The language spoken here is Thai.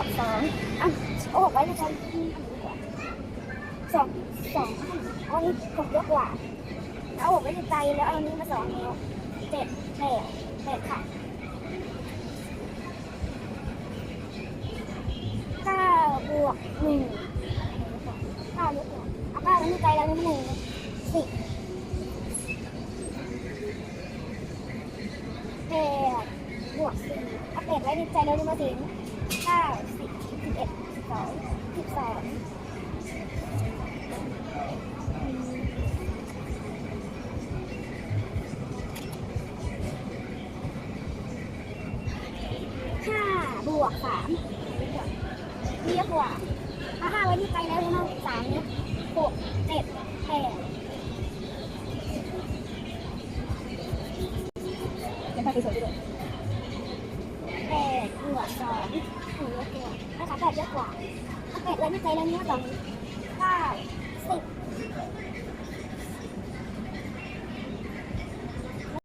วกสองอะโอ้ไว้ในใจสองสองเอาอันนี้หกเยอะกว่าเอาหกไว้ในใจแล้วเอาอันนี้มาสองนิ้วเจ็ดแปดแปดค่ะเก้าบวกหนึ่งเก้าเยอะกว่าเอาเก้าไว้ในใจแล้วนี่หนึ่งสิบแปดบวกสี่เอาแปดไว้ในใจแล้วนี่มาถึง เก้าสิบสิบเอ็ดสิบสองสิบสองห้าบวกสามเยอะกว่าเอาห้าไว้ที่ใจแล้วใช่ไหมสามนิ้วหกเจ็ดแปดยังไปสวยด้วยแปดบวกสอง หนูโอเคภาษาแปดเยอะกว่าถ้าแปดเลยไม่ใจแล้วเนื้อสองเก้าสิบ